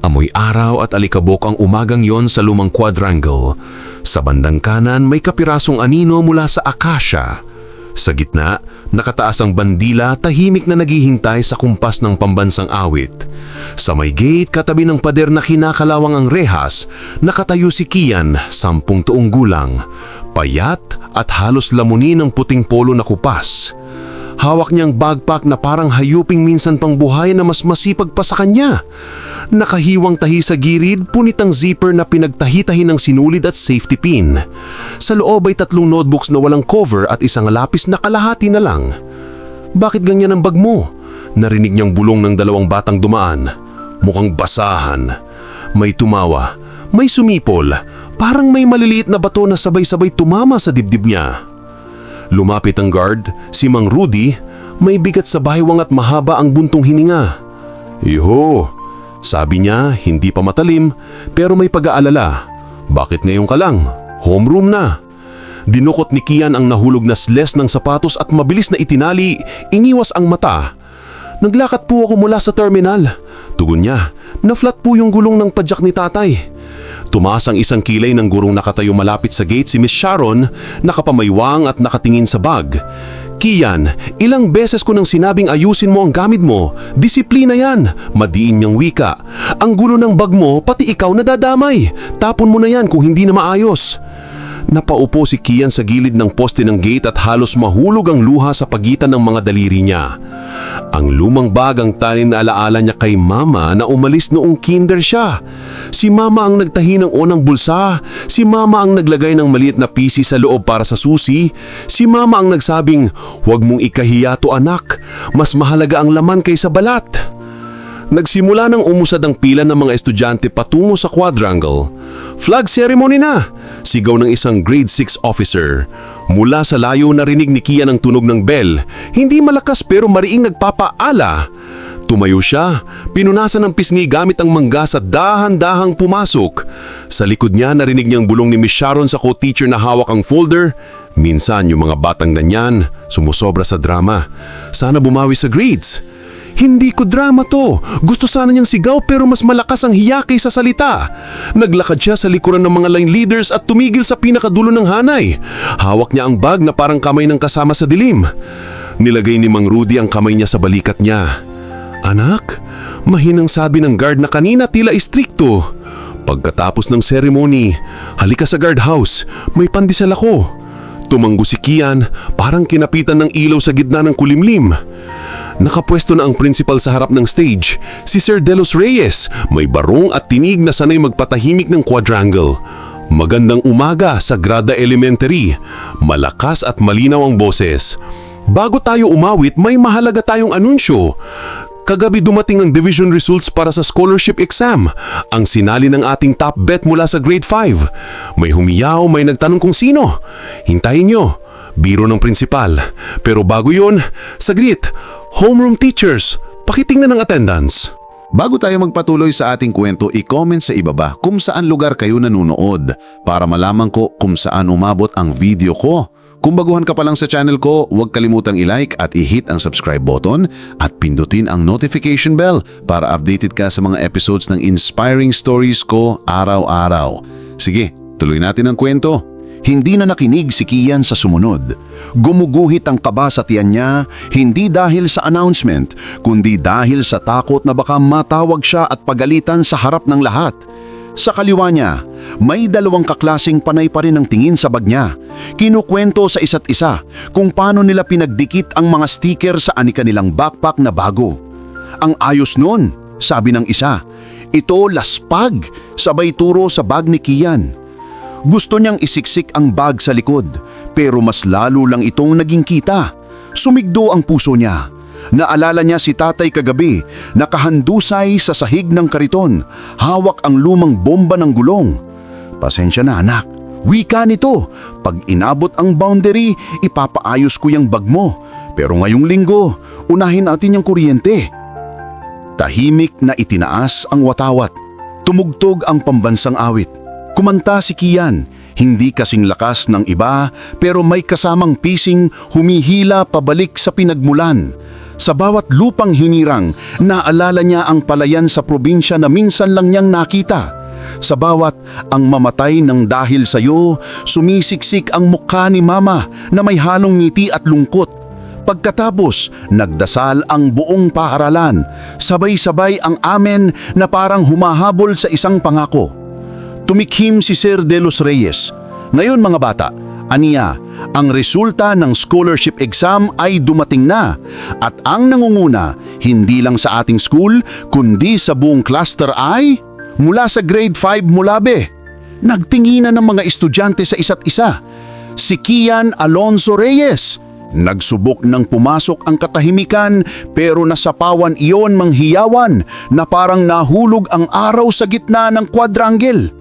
Amoy araw at alikabok ang umagang yon sa lumang quadrangle. Sa bandang kanan may kapirasong anino mula sa akasya. Sa gitna, nakataas ang bandila tahimik na naghihintay sa kumpas ng pambansang awit. Sa may gate katabi ng pader na kinakalawang ang rehas, nakatayo si Kian, sampung tuong gulang. Payat at halos lamunin ng puting polo na kupas. Hawak niyang backpack na parang hayuping minsan pang buhay na mas masipag pa sa kanya. Nakahiwang tahi sa girid, punit ang zipper na pinagtahi-tahi ng sinulid at safety pin. Sa loob ay tatlong notebooks na walang cover at isang lapis na kalahati na lang. Bakit ganyan ang bag mo? Narinig niyang bulong ng dalawang batang dumaan. Mukhang basahan. May tumawa. May sumipol. Parang may maliliit na bato na sabay-sabay tumama sa dibdib niya. Lumapit ang guard, si Mang Rudy, may bigat sa baywang at mahaba ang buntong hininga. Iho, sabi niya hindi pa matalim pero may pag-aalala. Bakit ngayon ka lang? Homeroom na. Dinukot ni Kian ang nahulog na sles ng sapatos at mabilis na itinali, iniwas ang mata. Naglakad po ako mula sa terminal. Tugon niya, na flat po yung gulong ng padyak ni tatay. Tumaas ang isang kilay ng gurong nakatayo malapit sa gate si Miss Sharon, nakapamaywang at nakatingin sa bag. Kian, ilang beses ko nang sinabing ayusin mo ang gamit mo. Disiplina yan. Madiin niyang wika. Ang gulo ng bag mo, pati ikaw nadadamay. Tapon mo na yan kung hindi na maayos. Napaupo si Kian sa gilid ng poste ng gate at halos mahulog ang luha sa pagitan ng mga daliri niya. Ang lumang bag ang tanin na alaala niya kay mama na umalis noong kinder siya. Si mama ang nagtahi ng unang bulsa, si mama ang naglagay ng maliit na pisi sa loob para sa susi, si mama ang nagsabing, huwag mong ikahiya to anak, mas mahalaga ang laman kaysa balat. Nagsimula nang umusad ang pila ng mga estudyante patungo sa quadrangle. Flag ceremony na! Sigaw ng isang grade 6 officer. Mula sa layo narinig ni Kian ang tunog ng bell. Hindi malakas pero mariing nagpapaala. Tumayo siya, pinunasan ng pisngi gamit ang manggas at dahan-dahang pumasok. Sa likod niya narinig niyang bulong ni Miss Sharon sa co-teacher na hawak ang folder. Minsan yung mga batang ganyan, sumusobra sa drama. Sana bumawi sa grades. Hindi ko drama to. Gusto sana niyang sigaw pero mas malakas ang hiya kaysa salita. Naglakad siya sa likuran ng mga line leaders at tumigil sa pinakadulo ng hanay. Hawak niya ang bag na parang kamay ng kasama sa dilim. Nilagay ni Mang Rudy ang kamay niya sa balikat niya. Anak, mahinang sabi ng guard na kanina tila istrikto. Pagkatapos ng ceremony, halika sa guardhouse, may pandesal ako. Tumanggo si Kian, parang kinapitan ng ilaw sa gitna ng kulimlim. Nakapwesto na ang principal sa harap ng stage, si Sir Delos Reyes, may barong at tinig na sanay magpatahimik ng quadrangle. Magandang umaga sa Grada Elementary. Malakas at malinaw ang boses. Bago tayo umawit, may mahalaga tayong anunsyo. Kagabi dumating ang division results para sa scholarship exam. Ang sinali ng ating top bet mula sa grade 5. May humiyaw, may nagtanong kung sino. Hintayin nyo. Biro ng principal. Pero bago yon, saglit, homeroom teachers, pakitingnan ng attendance. Bago tayo magpatuloy sa ating kwento, i-comment sa ibaba kung saan lugar kayo nanunood para malaman ko kung saan umabot ang video ko. Kung baguhan ka pa lang sa channel ko, huwag kalimutang i-like at i-hit ang subscribe button at pindutin ang notification bell para updated ka sa mga episodes ng inspiring stories ko araw-araw. Sige, tuloy natin ang kwento. Hindi na nakinig si Kian sa sumunod. Gumuguhit ang kaba sa tiyan niya, hindi dahil sa announcement, kundi dahil sa takot na baka matawag siya at pagalitan sa harap ng lahat. Sa kaliwa niya, may dalawang kaklasing panay pa rin ang tingin sa bag niya. Kinukwento sa isa't isa kung paano nila pinagdikit ang mga sticker sa anika nilang backpack na bago. Ang ayos nun, sabi ng isa. Ito laspag, sabay turo sa bag ni Kian. Gusto niyang isiksik ang bag sa likod, pero mas lalo lang itong naging kita. Sumigdo ang puso niya. Naalala niya si tatay kagabi, nakahandusay sa sahig ng kariton, hawak ang lumang bomba ng gulong. Pasensya na anak, wika nito. Pag inabot ang boundary, ipapaayos ko yung bag mo. Pero ngayong linggo, unahin natin yung kuryente. Tahimik na itinaas ang watawat. Tumugtog ang pambansang awit. Kumanta si Kian, hindi kasing lakas ng iba pero may kasamang pising humihila pabalik sa pinagmulan. Sa bawat lupang hinirang, naalala niya ang palayan sa probinsya na minsan lang niyang nakita. Sa bawat ang mamatay ng dahil sa iyo, sumisiksik ang mukha ni mama na may halong ngiti at lungkot. Pagkatapos, nagdasal ang buong paaralan. Sabay-sabay ang amen na parang humahabol sa isang pangako. Tumikhim si Sir De Los Reyes. Ngayon mga bata, aniya, ang resulta ng scholarship exam ay dumating na at ang nangunguna, hindi lang sa ating school, kundi sa buong cluster ay mula sa grade 5 Mulabe. Nagtinginan ng mga estudyante sa isa't isa. Si Kian Alonso Reyes. Nagsubok ng pumasok ang katahimikan pero nasapawan iyon manghiyawan na parang nahulog ang araw sa gitna ng quadrangle.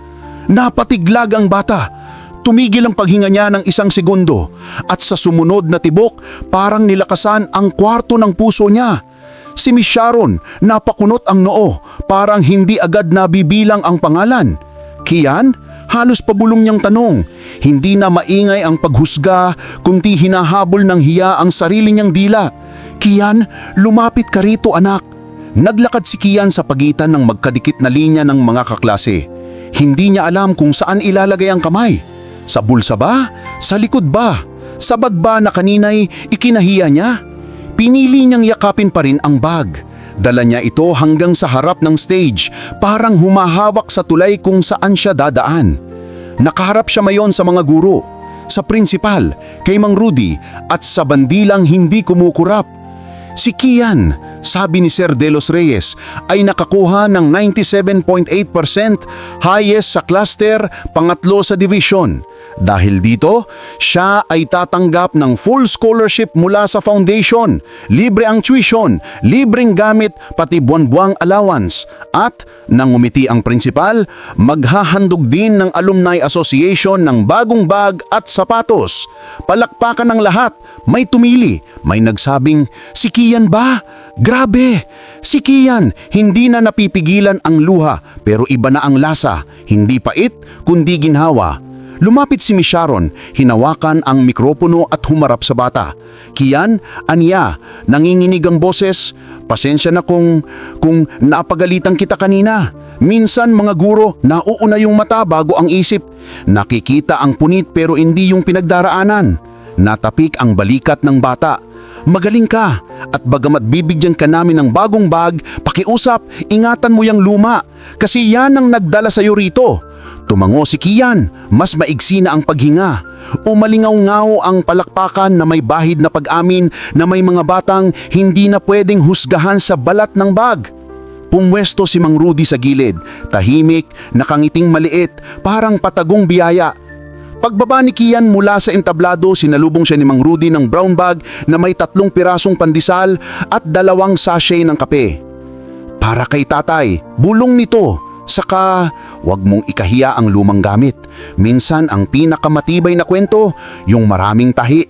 Napatiglag ang bata. Tumigil ang paghinga niya ng isang segundo at sa sumunod na tibok parang nilakasan ang kwarto ng puso niya. Si Miss Sharon napakunot ang noo parang hindi agad nabibilang ang pangalan. Kian, halos pabulong niyang tanong. Hindi na maingay ang paghusga kundi hinahabol ng hiya ang sarili niyang dila. Kian, lumapit ka rito anak. Naglakad si Kian sa pagitan ng magkadikit na linya ng mga kaklase. Hindi niya alam kung saan ilalagay ang kamay. Sa bulsa ba? Sa likod ba? Sa bag ba na kaninay ikinahiya niya? Pinili niyang yakapin pa rin ang bag. Dala niya ito hanggang sa harap ng stage, parang humahawak sa tulay kung saan siya dadaan. Nakaharap siya mayon sa mga guro, sa prinsipal, kay Mang Rudy at sa bandilang hindi kumukurap. Si Kian, sabi ni Sir De Los Reyes, ay nakakuha ng 97.8% highest sa cluster, pangatlo sa division. Dahil dito, siya ay tatanggap ng full scholarship mula sa foundation, libre ang tuition, libreng gamit pati buwan-buwang allowance. At, nang umiti ang prinsipal, maghahandog din ng Alumni Association ng bagong bag at sapatos. Palakpakan ng lahat, may tumili, may nagsabing, si Kian ba? Grabe! Si Kian, hindi na napipigilan ang luha pero iba na ang lasa, hindi pait kundi ginhawa. Lumapit si Miss Sharon, hinawakan ang mikropono at humarap sa bata. Kian, aniya, nanginginig ang boses. Pasensya na kung, kung napagalitan kita kanina. Minsan mga guro, nauuna yung mata bago ang isip. Nakikita ang punit pero hindi yung pinagdaraanan. Natapik ang balikat ng bata. Magaling ka at bagamat bibigyan ka namin ng bagong bag, pakiusap, ingatan mo yung luma kasi yan ang nagdala sa'yo rito. Tumango si Kian, mas maigsi na ang paghinga. Umalingaw-ngaw ang palakpakan na may bahid na pag-amin na may mga batang hindi na pwedeng husgahan sa balat ng bag. Pumwesto si Mang Rudy sa gilid, tahimik, nakangiting maliit, parang patagong biyaya. Pagbaba ni Kian mula sa entablado, sinalubong siya ni Mang Rudy ng brown bag na may tatlong pirasong pandesal at dalawang sachet ng kape. Para kay tatay, bulong nito. Saka, wag mong ikahiya ang lumang gamit. Minsan ang pinakamatibay na kwento, yung maraming tahi.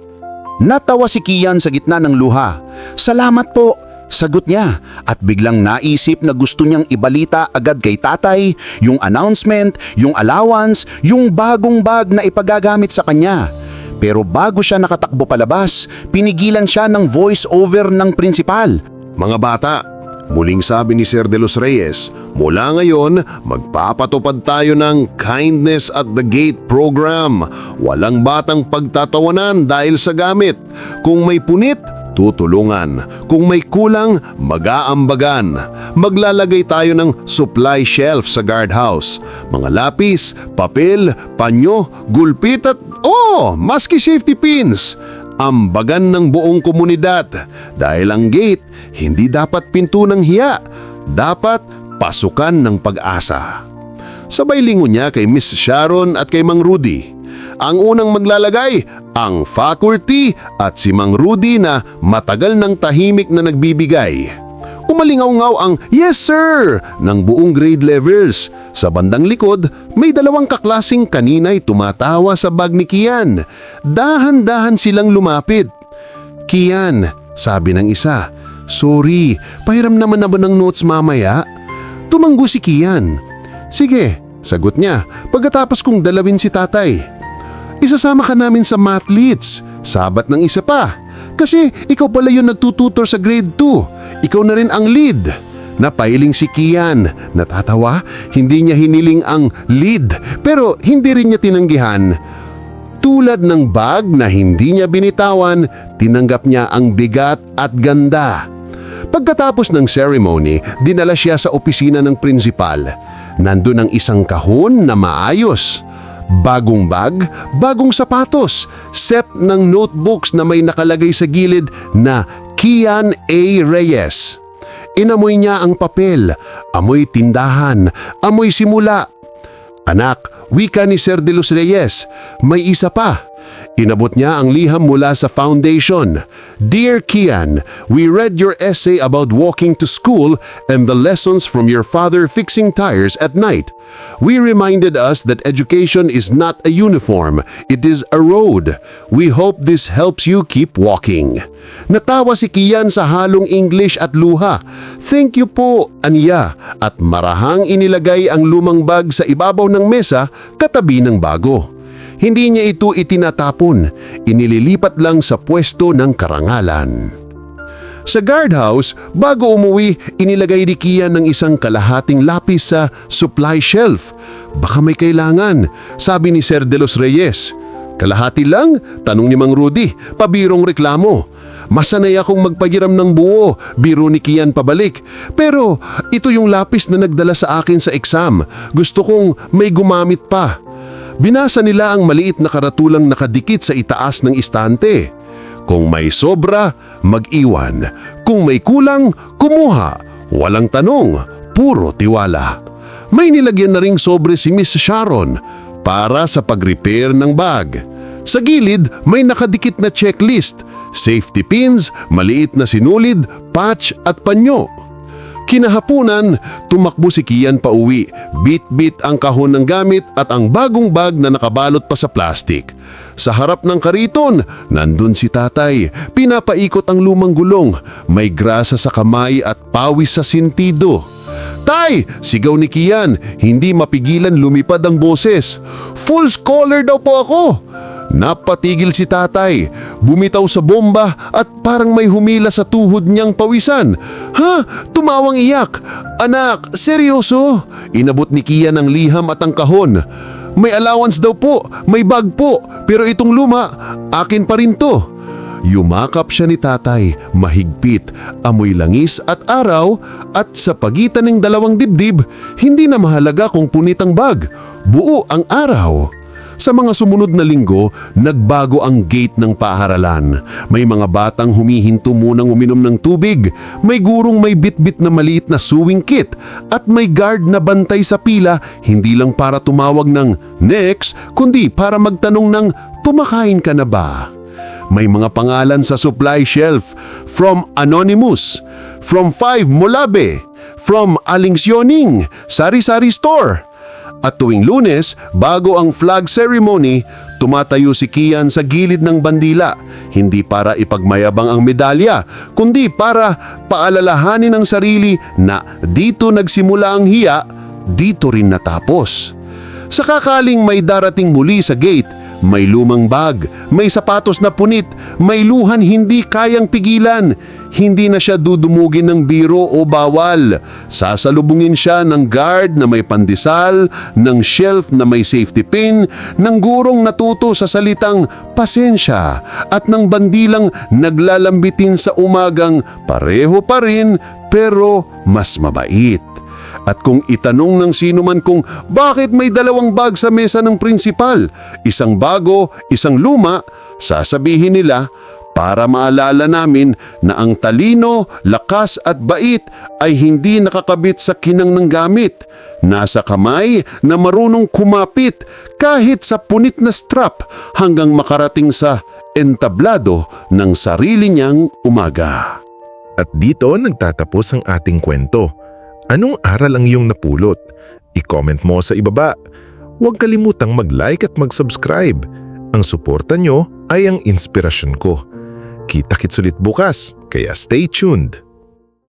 Natawa si Kian sa gitna ng luha. Salamat po, sagot niya. At biglang naisip na gusto niyang ibalita agad kay tatay yung announcement, yung allowance, yung bagong bag na ipagagamit sa kanya. Pero bago siya nakatakbo palabas, pinigilan siya ng voice over ng prinsipal. Mga bata, muling sabi ni Sir De Los Reyes, mula ngayon magpapatupad tayo ng Kindness at the Gate program. Walang batang pagtatawanan dahil sa gamit. Kung may punit, tutulungan. Kung may kulang, mag-aambagan. Maglalagay tayo ng supply shelf sa guardhouse. Mga lapis, papel, panyo, gulpit at oh, maski safety pins. Ambagan ng buong komunidad dahil ang gate hindi dapat pinto ng hiya, dapat pasukan ng pag-asa. Sabay lingon niya kay Miss Sharon at kay Mang Rudy. Ang unang maglalagay, ang faculty at si Mang Rudy na matagal ng tahimik na nagbibigay. Umalingaw-ngaw ang yes sir ng buong grade levels. Sa bandang likod, may dalawang kaklasing kanina'y tumatawa sa bag ni Kian. Dahan-dahan silang lumapit. Kian, sabi ng isa, sorry, pahiram naman na ba ng notes mamaya? Tumanggo si Kian. Sige, sagot niya pagkatapos kong dalawin si tatay. Isasama ka namin sa math sabat ng isa pa. Kasi ikaw pala yung nagtututor sa grade 2. Ikaw na rin ang lead. Napailing si Kian. Natatawa, hindi niya hiniling ang lead pero hindi rin niya tinanggihan. Tulad ng bag na hindi niya binitawan, tinanggap niya ang bigat at ganda. Pagkatapos ng ceremony, dinala siya sa opisina ng prinsipal. Nandun ang isang kahon na maayos. Bagong bag, bagong sapatos, set ng notebooks na may nakalagay sa gilid na Kian A. Reyes. Inamoy niya ang papel, amoy tindahan, amoy simula. Anak, wika ni Sir de Reyes, may isa pa. Inabot niya ang liham mula sa foundation. Dear Kian, we read your essay about walking to school and the lessons from your father fixing tires at night. We reminded us that education is not a uniform, it is a road. We hope this helps you keep walking. Natawa si Kian sa halong English at luha. Thank you po, Anya. At marahang inilagay ang lumang bag sa ibabaw ng mesa katabi ng bago. Hindi niya ito itinatapon, inililipat lang sa pwesto ng karangalan. Sa guardhouse, bago umuwi, inilagay ni Kian ng isang kalahating lapis sa supply shelf. Baka may kailangan, sabi ni Sir de los Reyes. Kalahati lang? Tanong ni Mang Rudy, pabirong reklamo. Masanay akong magpagiram ng buo, biro ni Kian pabalik. Pero ito yung lapis na nagdala sa akin sa exam. Gusto kong may gumamit pa. Binasa nila ang maliit na karatulang nakadikit sa itaas ng istante. Kung may sobra, mag-iwan. Kung may kulang, kumuha. Walang tanong, puro tiwala. May nilagyan na ring sobre si Miss Sharon para sa pag-repair ng bag. Sa gilid, may nakadikit na checklist, safety pins, maliit na sinulid, patch at panyo. Kinahapunan, tumakbo si Kian pa uwi. Bit-bit ang kahon ng gamit at ang bagong bag na nakabalot pa sa plastik. Sa harap ng kariton, nandun si tatay. Pinapaikot ang lumang gulong. May grasa sa kamay at pawis sa sintido. Tay! Sigaw ni Kian. Hindi mapigilan lumipad ang boses. Full scholar daw po ako! Napatigil si tatay, bumitaw sa bomba at parang may humila sa tuhod niyang pawisan. Ha? Tumawang iyak. Anak, seryoso? Inabot ni Kian ang liham at ang kahon. May allowance daw po, may bag po, pero itong luma, akin pa rin to. Yumakap siya ni tatay, mahigpit, amoy langis at araw at sa pagitan ng dalawang dibdib, hindi na mahalaga kung punit ang bag, buo ang araw. Sa mga sumunod na linggo, nagbago ang gate ng paaralan. May mga batang humihinto munang uminom ng tubig, may gurong may bitbit na maliit na sewing kit, at may guard na bantay sa pila hindi lang para tumawag ng next, kundi para magtanong ng tumakain ka na ba? May mga pangalan sa supply shelf from Anonymous, from Five Molabe, from Alingsyoning, Sari-Sari Store. At tuwing lunes, bago ang flag ceremony, tumatayo si Kian sa gilid ng bandila, hindi para ipagmayabang ang medalya, kundi para paalalahanin ang sarili na dito nagsimula ang hiya, dito rin natapos. Sa kakaling may darating muli sa gate, may lumang bag, may sapatos na punit, may luhan hindi kayang pigilan. Hindi na siya dudumugin ng biro o bawal. Sasalubungin siya ng guard na may pandesal, ng shelf na may safety pin, ng gurong natuto sa salitang pasensya at ng bandilang naglalambitin sa umagang pareho pa rin pero mas mabait. At kung itanong ng sino man kung bakit may dalawang bag sa mesa ng prinsipal, isang bago, isang luma, sasabihin nila para maalala namin na ang talino, lakas at bait ay hindi nakakabit sa kinang ng gamit. Nasa kamay na marunong kumapit kahit sa punit na strap hanggang makarating sa entablado ng sarili niyang umaga. At dito nagtatapos ang ating kwento. Anong aral ang iyong napulot? I-comment mo sa ibaba. Huwag kalimutang mag-like at mag-subscribe. Ang suporta nyo ay ang inspirasyon ko. Kita-kits ulit bukas, kaya stay tuned.